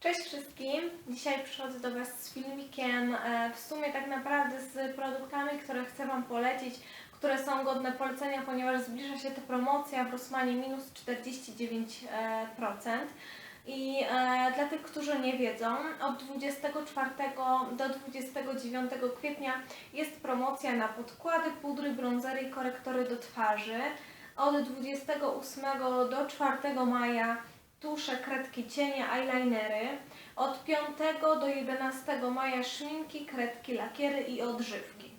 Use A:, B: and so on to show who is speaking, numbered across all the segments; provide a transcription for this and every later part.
A: Cześć wszystkim! Dzisiaj przychodzę do Was z filmikiem e, w sumie tak naprawdę z produktami, które chcę Wam polecić, które są godne polecenia, ponieważ zbliża się ta promocja w Rossmanie minus 49%. I e, dla tych, którzy nie wiedzą, od 24 do 29 kwietnia jest promocja na podkłady, pudry, bronzery i korektory do twarzy. Od 28 do 4 maja tusze, kredki, cienie, eyelinery. Od 5 do 11 maja szminki, kredki, lakiery i odżywki.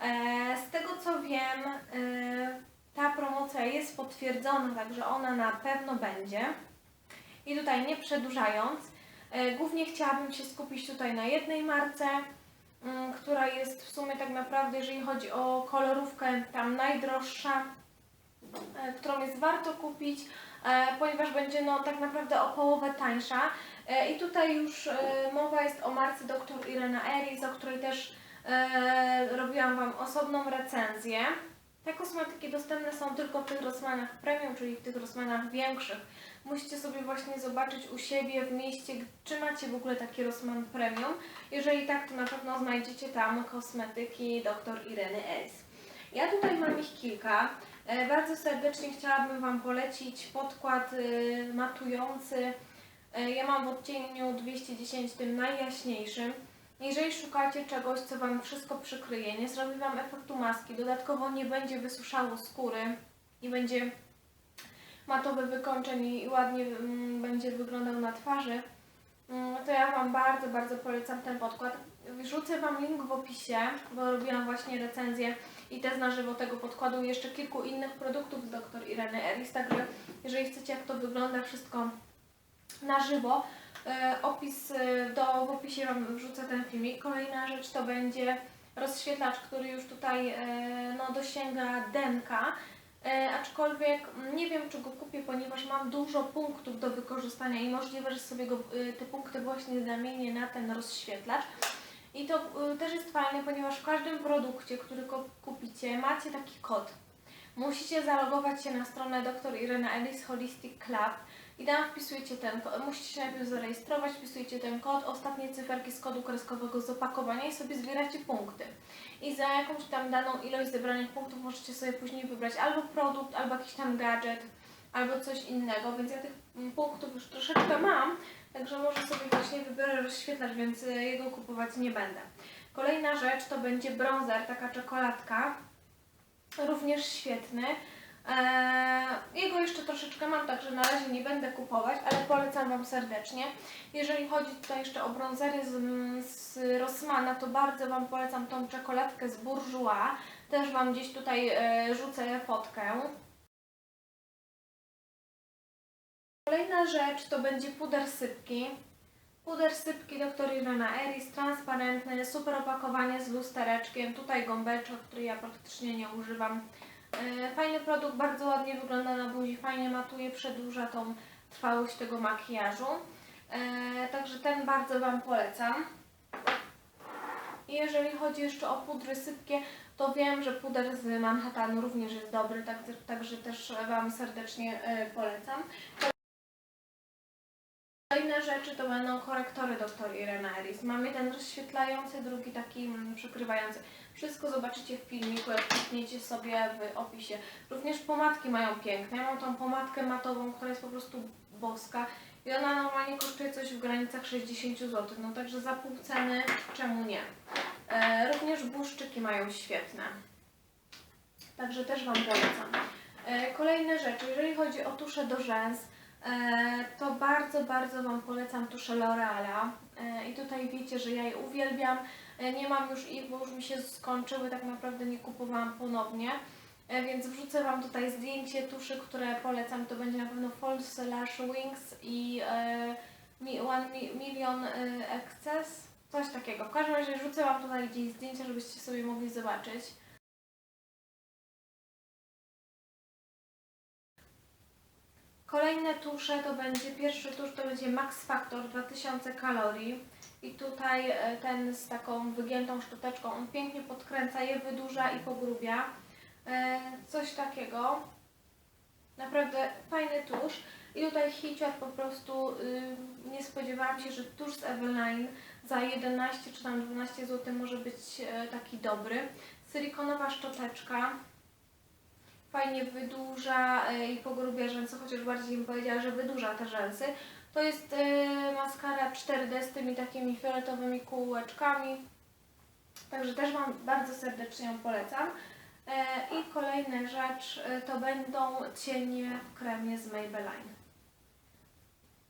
A: E, Z tego co wiem, e, ta promocja jest potwierdzona, także ona na pewno będzie. I tutaj nie przedłużając, e, głównie chciałabym się skupić tutaj na jednej marce, mm, która jest w sumie tak naprawdę, jeżeli chodzi o kolorówkę, tam najdroższa, którą jest warto kupić, e, ponieważ będzie no tak naprawdę o połowę tańsza. E, I tutaj już e, mowa jest o marce Dr. Irena Eris, o której też e, robiłam Wam osobną recenzję. Te kosmetyki dostępne są tylko w tych Rossmanach premium, czyli w tych Rossmanach większych. Musicie sobie właśnie zobaczyć u siebie w mieście, czy macie w ogóle taki Rossmann premium. Jeżeli tak, to na pewno znajdziecie tam kosmetyki Dr. Ireny Eris. Ja tutaj mam ich kilka. E, Bardzo serdecznie chciałabym Wam polecić podkład y, matujący. E, Ja mam w odcieniu 210, tym najjaśniejszym. Jeżeli szukacie czegoś, co Wam wszystko przykryje, nie zrobi Wam efektu maski, dodatkowo nie będzie wysuszało skóry i będzie matowy wykończeń i ładnie mm, będzie wyglądał na twarzy, to ja Wam bardzo, bardzo polecam ten podkład. Wrzucę Wam link w opisie, bo robiłam właśnie recenzję i test na żywo tego podkładu i jeszcze kilku innych produktów z dr Ireny Eris, także jeżeli chcecie jak to wygląda wszystko na żywo, e, opis e, do, w opisie Wam wrzucę ten filmik. Kolejna rzecz to będzie rozświetlacz, który już tutaj e, no, dosięga denka. E, aczkolwiek mm, nie wiem, czy go kupię, ponieważ mam dużo punktów do wykorzystania i możliwe, że sobie go, y, te punkty właśnie zamienię na ten rozświetlacz. I to y, też jest fajne, ponieważ w każdym produkcie, który kupicie, macie taki kod. Musicie zalogować się na stronę dr Irena Ellis Holistic Club i tam wpisujecie ten kod. Musicie się najpierw zarejestrować, wpisujecie ten kod, ostatnie cyferki z kodu kreskowego z opakowania i sobie zbieracie punkty. I za jakąś tam daną ilość zebranych punktów możecie sobie później wybrać albo produkt, albo jakiś tam gadżet, albo coś innego, więc ja tych mm, punktów już troszeczkę mam, także może sobie właśnie wybiorę rozświetlacz, więc y, jego kupować nie będę. Kolejna rzecz to będzie bronzer, taka czekoladka, również świetny. Eee, jego jeszcze troszeczkę mam, także na razie nie będę kupować, ale polecam Wam serdecznie. Jeżeli chodzi tutaj jeszcze o bronzery z, z Rossmana, to bardzo Wam polecam tą czekoladkę z Bourjois. Też Wam gdzieś tutaj e, rzucę fotkę. Kolejna rzecz to będzie puder sypki. Puder sypki Dr. Irena Eris, transparentny, super opakowanie z lustereczkiem. Tutaj gąbeczek, który ja praktycznie nie używam. E, Fajny produkt, bardzo ładnie wygląda na buzi, fajnie matuje, przedłuża tą trwałość tego makijażu. E, Także ten bardzo Wam polecam. I jeżeli chodzi jeszcze o pudry sypkie, to wiem, że puder z Manhattanu również jest dobry, tak, także też Wam serdecznie e, polecam. Kolejne rzeczy to będą korektory Dr. Irena Eris. Mamy jeden rozświetlający, drugi taki mm, przykrywający. Wszystko zobaczycie w filmiku, jak klikniecie sobie w opisie. Również pomadki mają piękne. Ja mam tą pomadkę matową, która jest po prostu boska. I ona normalnie kosztuje coś w granicach 60 zł. No także za pół ceny, czemu nie? E, również błyszczyki mają świetne. Także też Wam polecam. E, kolejne rzeczy, jeżeli chodzi o tusze do rzęs, to bardzo, bardzo Wam polecam tusze L'Oreala. E, I tutaj wiecie, że ja je uwielbiam. E, nie mam już ich, bo już mi się skończyły, tak naprawdę nie kupowałam ponownie. E, Więc wrzucę Wam tutaj zdjęcie tuszy, które polecam. To będzie na pewno False Lash Wings i e, One Mi- Million e, Excess. Coś takiego. W każdym razie rzucę Wam tutaj gdzieś zdjęcie, żebyście sobie mogli zobaczyć. Kolejne tusze to będzie, pierwszy tusz to będzie Max Factor 2000 kalorii. I tutaj e, ten z taką wygiętą szczoteczką, on pięknie podkręca je, wydłuża i pogrubia. E, Coś takiego. Naprawdę fajny tusz. hicior po prostu y, nie spodziewałam się, że tuż z Eveline za 11 czy tam 12 zł może być e, taki dobry. Silikonowa szczoteczka. Fajnie wydłuża e, i pogrubia rzęsy, chociaż bardziej bym powiedziała, że wydłuża te rzęsy. To jest e, maskara 4D z tymi takimi fioletowymi kółeczkami. Także też Wam bardzo serdecznie ją polecam. E, I kolejna rzecz to będą cienie w kremie z Maybelline.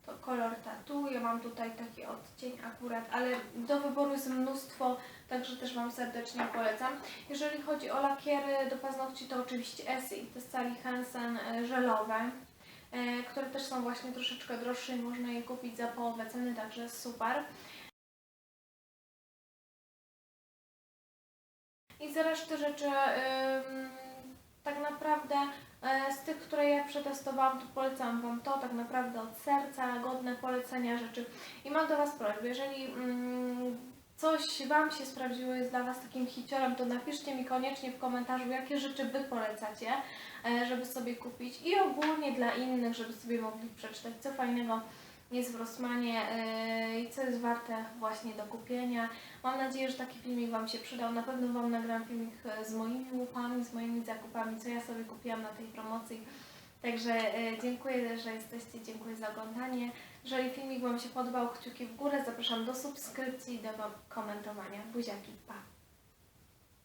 A: To kolor tatu. Ja mam tutaj taki odcień akurat, ale do wyboru jest mnóstwo, także też Wam serdecznie polecam. Jeżeli chodzi o lakiery do paznokci, to oczywiście Essie, to jest Sally Hansen e, żelowe, e, które też są właśnie troszeczkę droższe i można je kupić za połowę ceny, także super. I za resztę rzeczy, tak naprawdę e, z tych, które ja przetestowałam, to polecam Wam to tak naprawdę od serca, godne polecenia rzeczy. I mam do Was prośbę, jeżeli mm, coś Wam się sprawdziło, jest dla Was takim hiciorem, to napiszcie mi koniecznie w komentarzu, jakie rzeczy Wy polecacie, e, żeby sobie kupić i ogólnie dla innych, żeby sobie mogli przeczytać, co fajnego jest w Rossmanie e, i co jest warte właśnie do kupienia. Mam nadzieję, że taki filmik Wam się przydał. Na pewno Wam nagram filmik e, z moimi łupami, z moimi zakupami, co ja sobie kupiłam na tej promocji. Także e, dziękuję, że jesteście, dziękuję za oglądanie. Jeżeli filmik Wam się podobał, kciuki w górę, zapraszam do subskrypcji i do komentowania. Buziaki, pa!